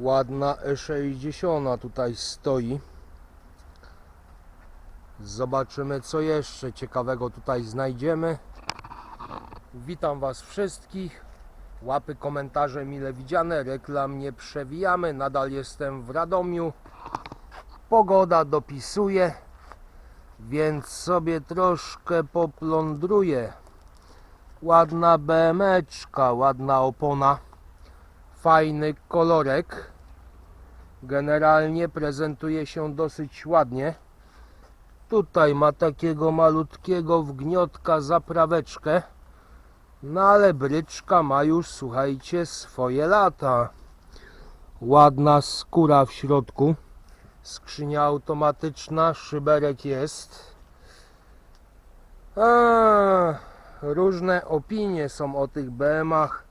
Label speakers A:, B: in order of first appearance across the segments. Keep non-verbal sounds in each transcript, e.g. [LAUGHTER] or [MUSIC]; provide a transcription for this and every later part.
A: Ładna E60 tutaj stoi. Zobaczymy co jeszcze ciekawego tutaj znajdziemy. Witam Was wszystkich. Łapy, komentarze mile widziane, reklam nie przewijamy. Nadal jestem w Radomiu. Pogoda dopisuje, więc sobie troszkę poplądruję. Ładna BMeczka, ładna opona, fajny kolorek. Generalnie prezentuje się dosyć ładnie. Tutaj ma takiego malutkiego wgniotka zapraweczkę. No ale bryczka ma już, słuchajcie, swoje lata. Ładna skóra w środku. Skrzynia automatyczna, szyberek jest. A, różne opinie są o tych BM-ach.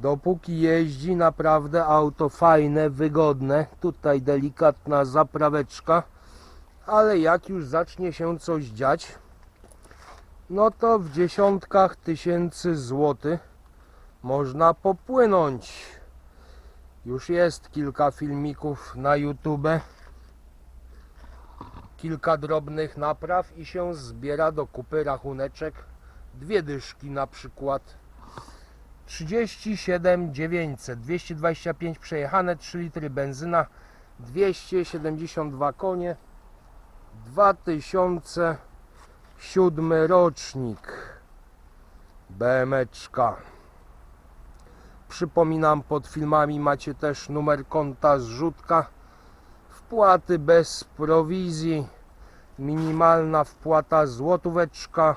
A: Dopóki jeździ naprawdę auto fajne, wygodne. Tutaj delikatna zapraweczka. Ale jak już zacznie się coś dziać, no to w dziesiątkach tysięcy złotych można popłynąć. Już jest kilka filmików na YouTube. Kilka drobnych napraw i się zbiera do kupy rachuneczek. Dwie dyszki na przykład. 37 900, 225 przejechane, 3 litry benzyna, 272 konie, 2007 rocznik BMeczka. Przypominam, pod filmami macie też numer konta zrzutka. Wpłaty bez prowizji. Minimalna wpłata złotóweczka.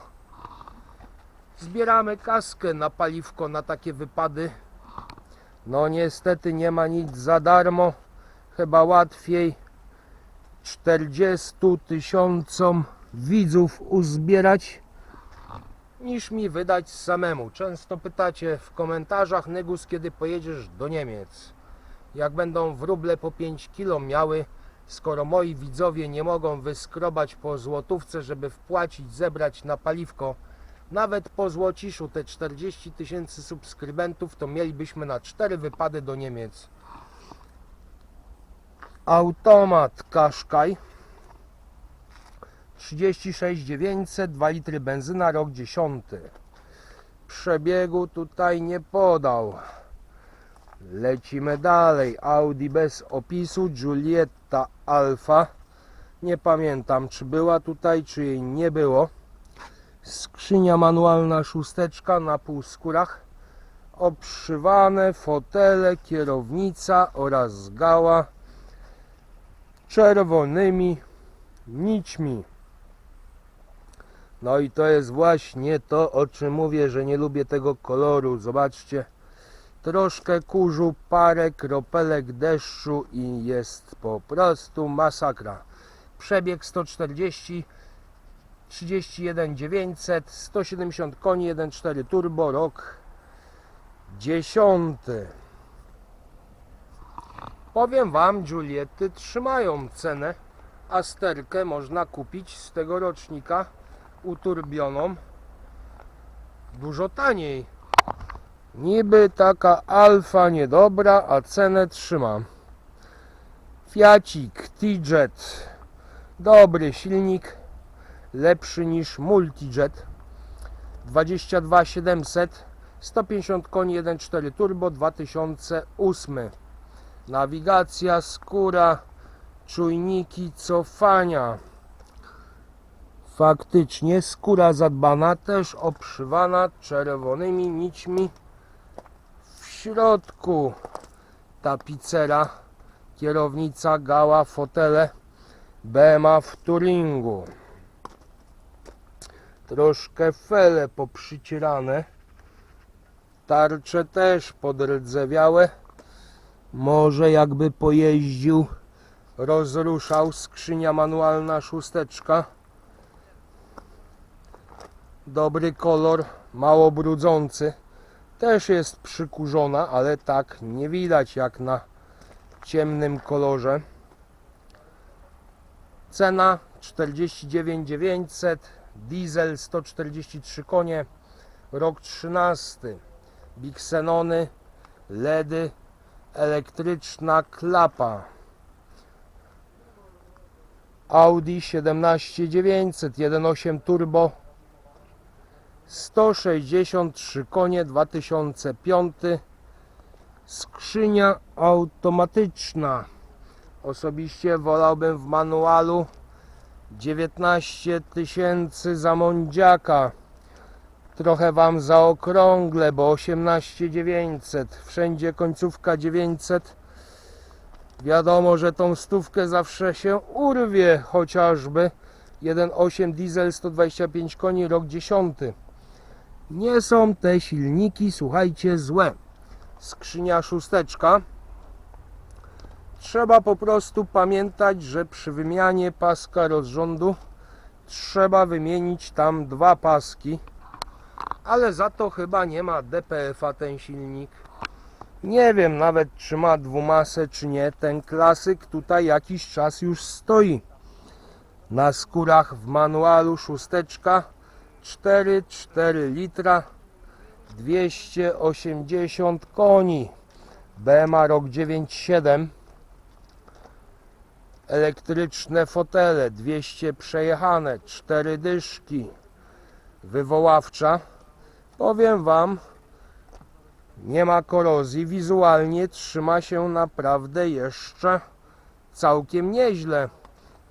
A: Zbieramy kaskę na paliwko na takie wypady. No niestety nie ma nic za darmo. Chyba łatwiej 40 tysiącom widzów uzbierać niż mi wydać samemu. Często pytacie w komentarzach, Nygus, kiedy pojedziesz do Niemiec? Jak będą wróble po 5 kilo miały, skoro moi widzowie nie mogą wyskrobać po złotówce, żeby wpłacić, zebrać na paliwko, nawet po złociszu te 40 tysięcy subskrybentów, to mielibyśmy na 4 wypady do Niemiec. Automat Qashqai 36 900, 2 litry benzyna, rok 10. Przebiegu tutaj nie podał. Lecimy dalej. Audi bez opisu, Giulietta Alfa. Nie pamiętam, czy była tutaj, czy jej nie było. Skrzynia manualna szósteczka na półskórach. Obszywane fotele, kierownica oraz gała czerwonymi nićmi. No i to jest właśnie to, o czym mówię, że nie lubię tego koloru. Zobaczcie, troszkę kurzu, parę kropelek deszczu i jest po prostu masakra. Przebieg 140, 31 900, 170 koni, 1.4 turbo, rok 10. Powiem Wam, Juliety trzymają cenę. Asterkę można kupić z tego rocznika uturbioną dużo taniej. Niby taka alfa niedobra, a cenę trzyma. Fiacik T-Jet. Dobry silnik, lepszy niż Multijet. 22700, 150 koni, 1.4 turbo, 2008. Nawigacja, skóra, czujniki cofania. Faktycznie skóra zadbana, też obszywana czerwonymi nićmi. W środku tapicera, kierownica, gała, fotele BMA w Turingu. Troszkę fele poprzycierane. Tarcze też podrdzewiałe. Może jakby pojeździł, rozruszał skrzynia manualna szósteczka. Dobry kolor, mało brudzący. Też jest przykurzona, ale tak nie widać jak na ciemnym kolorze. Cena 49 900, diesel 143 konie, rok 13. Bixenony, LEDy, Elektryczna klapa. Audi 17900 1.8 turbo 163 konie 2005 skrzynia automatyczna osobiście wolałbym w manualu 19 tysięcy za mądziaka. Trochę wam zaokrąglę bo 18 900 wszędzie końcówka 900 wiadomo że tą stówkę zawsze się urwie chociażby. 1.8 diesel 125 koni rok 10 nie są te silniki słuchajcie złe. Skrzynia szósteczka trzeba po prostu pamiętać że przy wymianie paska rozrządu trzeba wymienić tam dwa paski ale za to chyba nie ma DPF-a ten silnik. Nie wiem nawet czy ma dwumasę czy nie. Ten klasyk tutaj jakiś czas już stoi. Na skórach w manualu szósteczka 4,4 litra 280 koni. BMA rok 97 elektryczne fotele 200 przejechane 4 dyszki wywoławcza. Powiem wam nie ma korozji wizualnie trzyma się naprawdę jeszcze całkiem nieźle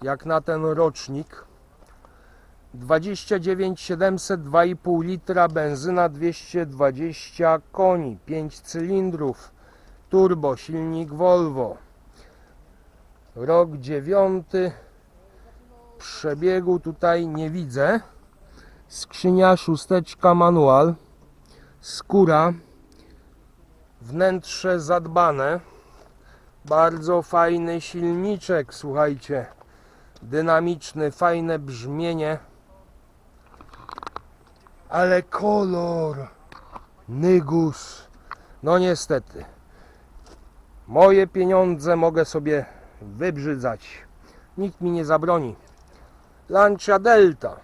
A: jak na ten rocznik. 29 700 2,5 litra benzyna 220 koni 5 cylindrów turbo silnik Volvo rok 9 przebiegu tutaj nie widzę. Skrzynia szósteczka manual skóra wnętrze zadbane. Bardzo fajny silniczek słuchajcie. Dynamiczny fajne brzmienie. Ale kolor nygus. No niestety moje pieniądze mogę sobie wybrzydzać. Nikt mi nie zabroni. Lancia Delta.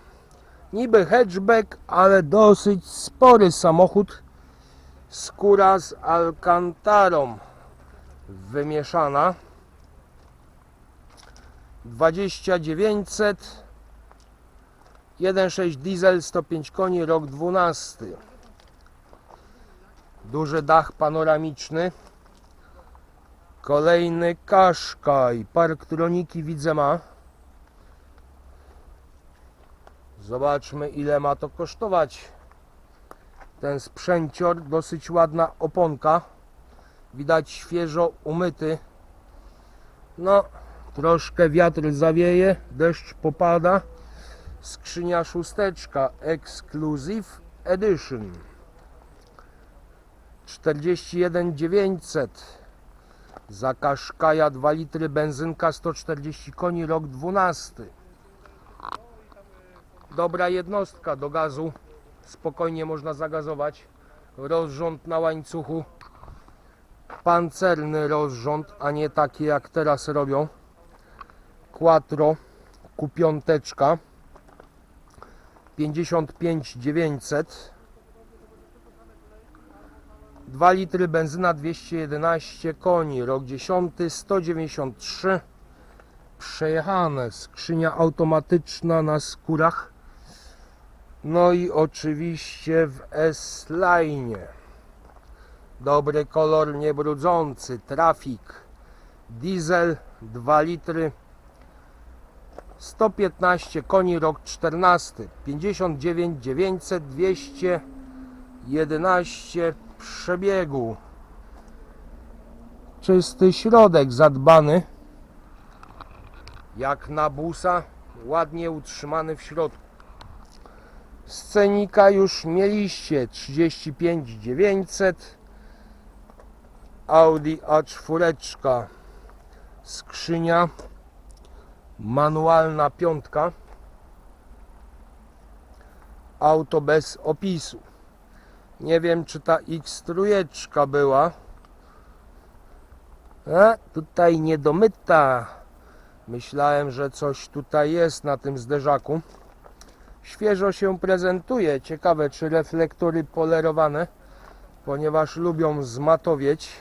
A: Niby hatchback ale dosyć spory samochód. Skóra z alcantarą wymieszana. 20900 1.6 diesel 105 koni rok 12 duży dach panoramiczny kolejny Qashqai parktroniki widzę ma. Zobaczmy ile ma to kosztować. Ten sprzęcior dosyć ładna oponka. Widać świeżo umyty. No troszkę wiatr zawieje deszcz popada. Skrzynia szósteczka Exclusive Edition. 41 900 za Qashqaia 2 litry benzynka 140 koni rok 12 dobra jednostka do gazu. Spokojnie można zagazować. Rozrząd na łańcuchu. Pancerny rozrząd a nie taki jak teraz robią. Quattro kupiąteczka. 55 900 2 litry benzyna 211 koni rok 10 193 przejechane skrzynia automatyczna na skórach. No i oczywiście w S-Line. Dobry kolor niebrudzący trafik. Diesel 2 litry. 115 koni rok 14 59 900 211 przebiegu. Czysty środek zadbany. Jak na busa ładnie utrzymany w środku. Scenika już mieliście 35 900 Audi A4 skrzynia. Manualna piątka. Auto bez opisu nie wiem czy ta X trójeczka była. A tutaj niedomyta. Myślałem że coś tutaj jest na tym zderzaku. Świeżo się prezentuje. Ciekawe czy reflektory polerowane ponieważ lubią zmatowieć.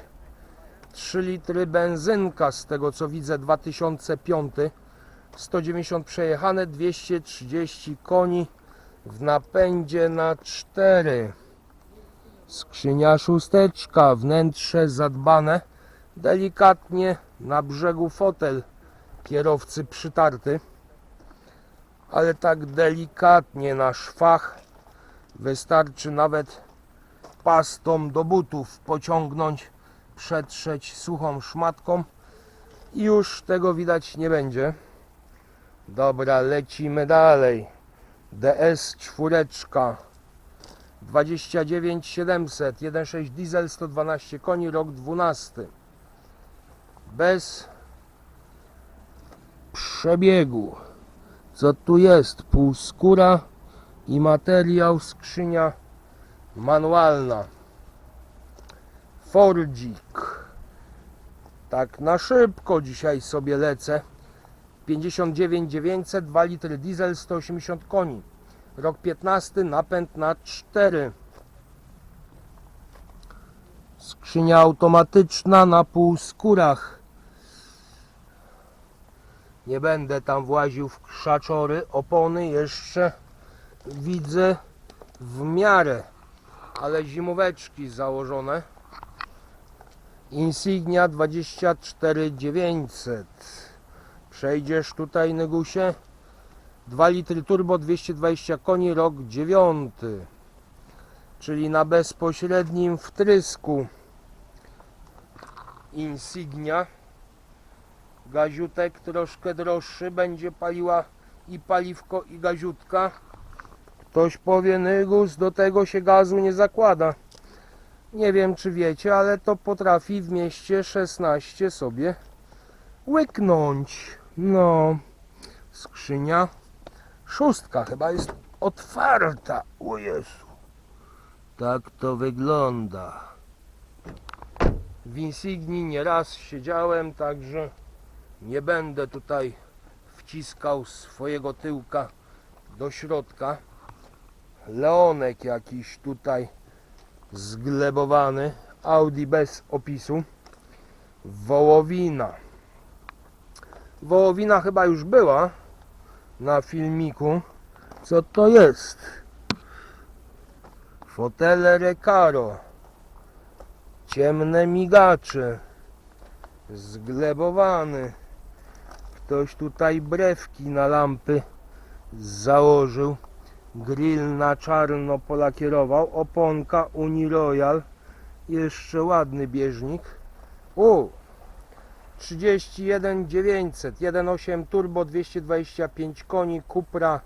A: 3 litry benzynka, z tego co widzę 2005. 190 przejechane, 230 koni w napędzie na 4. Skrzynia szósteczka, wnętrze zadbane, delikatnie na brzegu fotel kierowcy przytarty, ale tak delikatnie na szwach wystarczy nawet pastą do butów pociągnąć, przetrzeć suchą szmatką i już tego widać nie będzie. Dobra, lecimy dalej. DS czwóreczka 29700 1.6 diesel 112 koni rok 12 bez przebiegu. Co tu jest? Półskóra i materiał skrzynia manualna. Fordzik. Tak na szybko dzisiaj sobie lecę. 59 900 2 litry diesel 180 koni Rok 15, napęd na 4. Skrzynia automatyczna na półskórach. Nie będę tam właził w krzaczory. Opony jeszcze widzę w miarę, ale zimóweczki założone. Insignia 24 900. Przejdziesz tutaj, Negusie? 2 litry turbo 220 koni rok 9 czyli na bezpośrednim wtrysku. Insignia. Gaziutek troszkę droższy będzie paliła i paliwko i gaziutka. Ktoś powie Nygus do tego się gazu nie zakłada. Nie wiem czy wiecie ale to potrafi w mieście 16 sobie łyknąć. No skrzynia Szóstka chyba jest otwarta. O Jezu. Tak to wygląda. W Insigni nieraz siedziałem, także nie będę tutaj wciskał swojego tyłka do środka. Leonek jakiś tutaj zglebowany. Audi bez opisu. Wołowina. Wołowina chyba już była na filmiku co to jest? Fotele Recaro ciemne migacze zglebowany. Ktoś tutaj brewki na lampy założył grill na czarno polakierował oponka Uniroyal jeszcze ładny bieżnik. U 31 900 1.8 turbo 225 koni Cupra.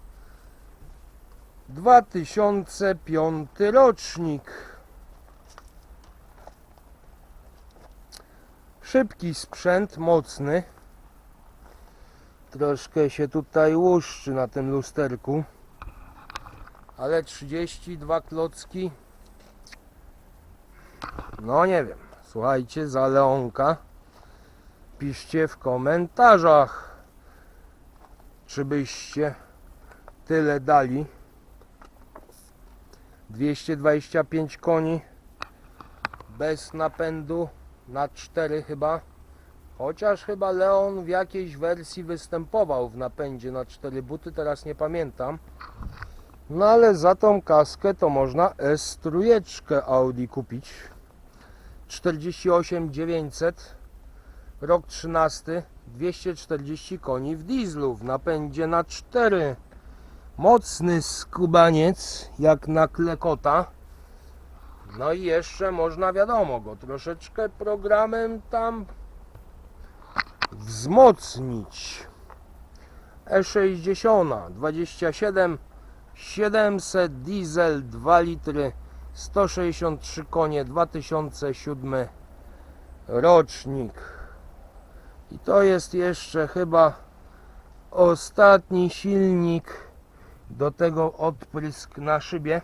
A: 2005 rocznik. Szybki sprzęt mocny. Troszkę się tutaj łuszczy na tym lusterku. Ale 32 klocki. No nie wiem. Słuchajcie za Leonka piszcie w komentarzach, czy byście tyle dali. 225 koni bez napędu na 4 chyba. Chociaż chyba Leon w jakiejś wersji występował w napędzie na 4 buty, teraz nie pamiętam. No ale za tą kaskę to można S3 Audi kupić. 48 900 Rok 13, 240 koni w dieslu, w napędzie na 4. Mocny skubaniec, jak na klekota. No i jeszcze można, wiadomo, go troszeczkę programem tam wzmocnić. E60, 27 700 diesel 2 litry 163 konie 2007 rocznik i to jest jeszcze chyba ostatni silnik do tego odprysk na szybie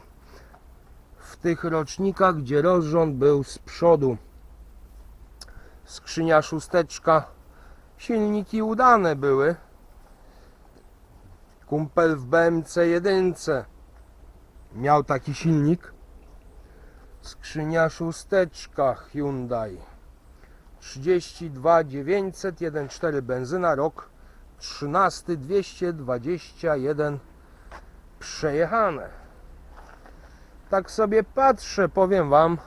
A: w tych rocznikach, gdzie rozrząd był z przodu. Skrzynia szósteczka. Silniki udane były. Kumpel w BMC 1 miał taki silnik. Skrzynia szósteczka Hyundai. 32 900 1.4 benzyna rok 13 221 przejechane. Tak sobie patrzę, powiem wam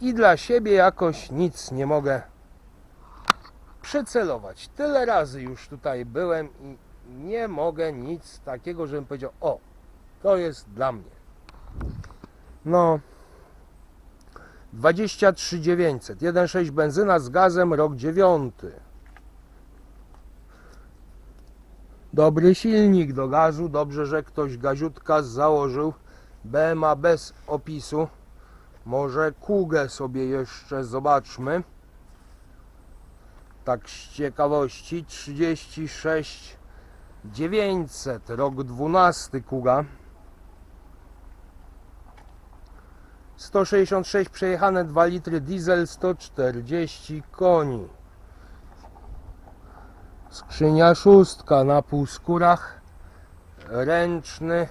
A: i dla siebie jakoś nic nie mogę przycelować. Tyle razy już tutaj byłem i nie mogę nic takiego, żebym powiedział, o, to jest dla mnie. No, 23 900, 1.6 benzyna z gazem, rok 9. Dobry silnik do gazu, dobrze, że ktoś gaziutka założył. BMA bez opisu. Może kugę sobie jeszcze zobaczmy. Tak z ciekawości 36 900 rok 12 kuga 166 przejechane 2 litry diesel 140 koni. Skrzynia szóstka na półskórach. Ręczny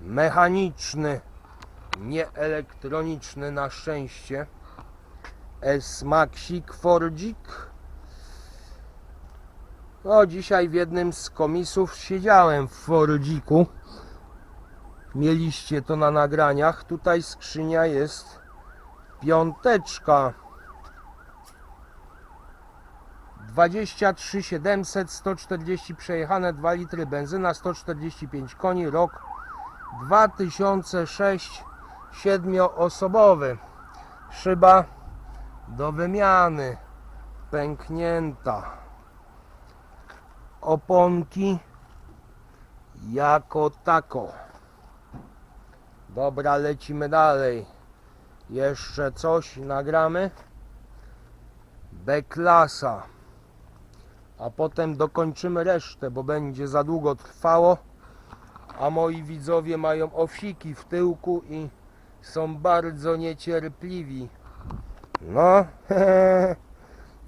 A: mechaniczny nie elektroniczny na szczęście. S-Maxik Fordzik no dzisiaj w jednym z komisów siedziałem w Fordziku Mieliście to na nagraniach. Tutaj skrzynia jest Piąteczka. 23 700 140 przejechane 2 litry benzyna 145 koni rok 2006 siedmioosobowy. Szyba do wymiany pęknięta. Oponki jako tako dobra lecimy dalej. Jeszcze coś nagramy? B-klasa a potem dokończymy resztę bo będzie za długo trwało. A moi widzowie mają owsiki w tyłku i są bardzo niecierpliwi. No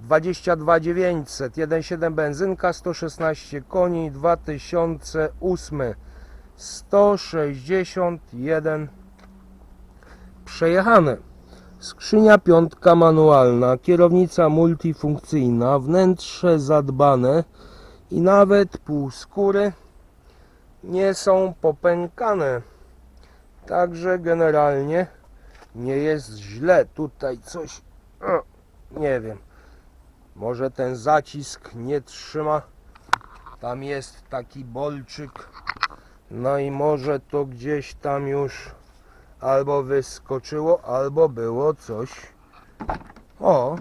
A: 22 900 1.7 benzynka 116 koni 2008 161 przejechane. Skrzynia piątka manualna kierownica multifunkcyjna wnętrze zadbane i nawet półskóry nie są popękane. Także generalnie nie jest źle. Tutaj coś nie wiem. Może ten zacisk nie trzyma. Tam jest taki bolczyk no i może to gdzieś tam już albo wyskoczyło albo było coś o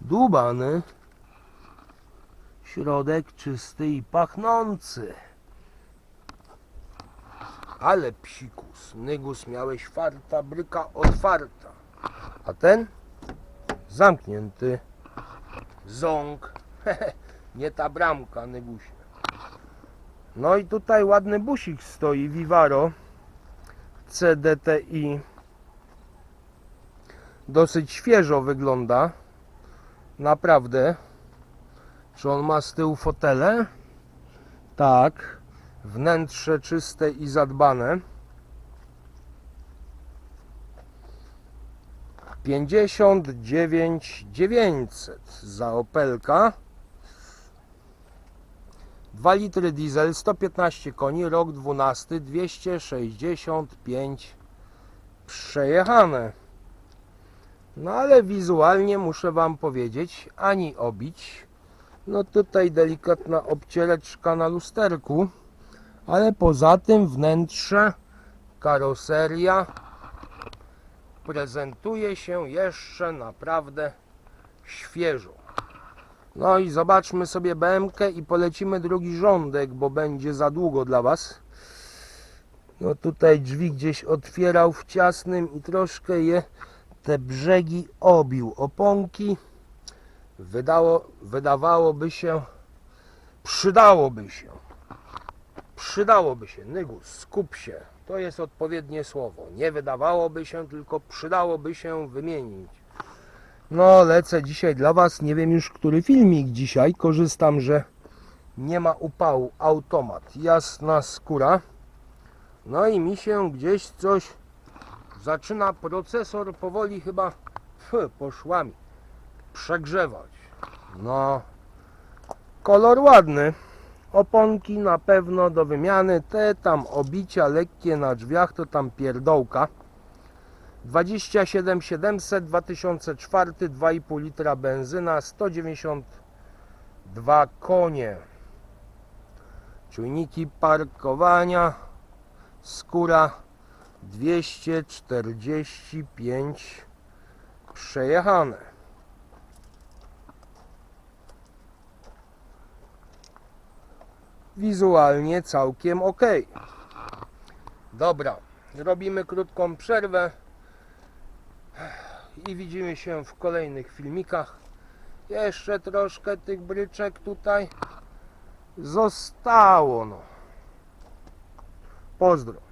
A: dłubany środek czysty i pachnący ale psikus, nygus miałeś farta, bryka otwarta. A ten zamknięty. Ząg. [LAUGHS] Nie ta bramka, nygusie. No i tutaj ładny busik stoi, Vivaro CDTI. Dosyć świeżo wygląda. Naprawdę. Czy on ma z tyłu fotele? Tak wnętrze czyste i zadbane. 59 900 za Opelka. 2 litry diesel, 115 koni, rok 12, 265 przejechane. No ale wizualnie muszę Wam powiedzieć, ani obić. No tutaj delikatna obciereczka na lusterku ale poza tym wnętrze, karoseria prezentuje się jeszcze naprawdę świeżo. No i zobaczmy sobie BMK i polecimy drugi rządek, bo będzie za długo dla Was. No tutaj drzwi gdzieś otwierał w ciasnym i troszkę je te brzegi obił. Oponki wydało, wydawałoby się, przydałoby się Przydałoby się, Nygus, skup się. To jest odpowiednie słowo. Nie wydawałoby się, tylko przydałoby się wymienić. No, lecę dzisiaj dla Was. Nie wiem już, który filmik dzisiaj. Korzystam, że nie ma upału. Automat. Jasna skóra. No i mi się gdzieś coś zaczyna procesor powoli chyba Pf, poszła mi przegrzewać. No, kolor ładny. Oponki na pewno do wymiany. Te tam obicia lekkie na drzwiach to tam pierdołka. 27 700 2004 2,5 litra benzyna 192 konie. Czujniki parkowania skóra 245 przejechane. Wizualnie całkiem ok. Dobra, robimy krótką przerwę i widzimy się w kolejnych filmikach. Jeszcze troszkę tych bryczek tutaj zostało. No. Pozdro.